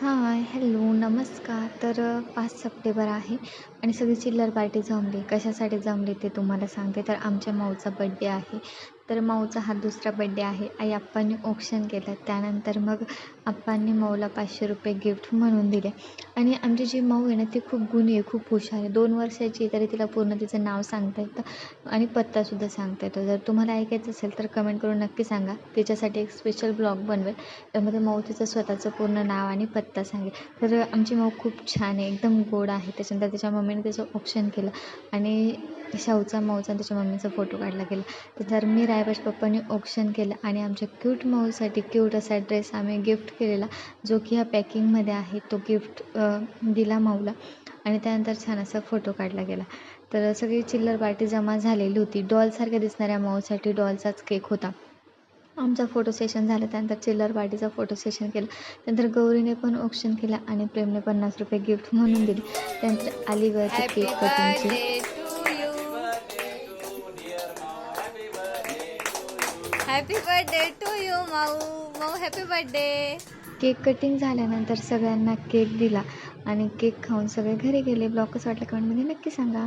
Hi hello नमस्कार. तर पाच सप्टेंबर आहे आणि सगळी चिल्लर पार्टी जमली. कशासाठी जमली ते तुम्हाला सांगते. तर आमच्या माऊचा बड्डे आहे. तर माऊचा हा दुसरा बड्डे आहे. आई आप्पांनी ऑप्शन केलं. त्यानंतर मग आप्पांनी माऊला पाचशे रुपये गिफ्ट म्हणून दिले. आणि आमची जी माऊ आहे ना ती खूप गुणी आहे खूप हुशार आहे. दोन वर्षाची तरी तिला पूर्ण तिचं नाव सांगता येतं आणि पत्तासुद्धा सांगता येतो. जर तुम्हाला ऐकायचं असेल तर कमेंट करून नक्की सांगा. तिच्यासाठी एक स्पेशल ब्लॉग बनवेल. त्यामध्ये माऊ तिचं स्वतःचं पूर्ण नाव आणि पत्ता सांगेल. तर आमची माऊ खूप छान आहे एकदम गोड आहे. त्याच्यानंतर त्याच्या मम्मीने त्याचं ऑप्शन केलं. आणि शाहूचा माऊचा आणि त्याच्या मम्मीचा फोटो काढला गेला. तर मी रायबाज पप्पांनी ऑप्शन केलं आणि आमच्या क्यूट माऊसाठी क्यूट असा ड्रेस आम्ही गिफ्ट केलेला जो की ह्या पॅकिंगमध्ये आहे तो गिफ्ट दिला माऊला आणि त्यानंतर छान असा फोटो काढला गेला. तर सगळी चिल्लर पार्टी जमा झालेली होती. डॉलसारख्या दिसणाऱ्या माऊसाठी डॉलचाच केक होता. आमचा फोटो सेशन झालं त्यानंतर चिल्लर पार्टीचा फोटो सेशन केलं. त्यानंतर गौरीने पण ऑप्शन केलं आणि प्रेमने पन्नास रुपये गिफ्ट म्हणून दिले. त्यानंतर अलीगडची happy cake कटिंगचे happy birthday to you Mau Mau happy birthday cake cutting झाल्यानंतर सगळ्यांना केक दिला. आणि केक खाऊन सगळे घरी गेले. ब्लॉग कसं वाटलं कमेंटमध्ये म्हणजे नक्की सांगा.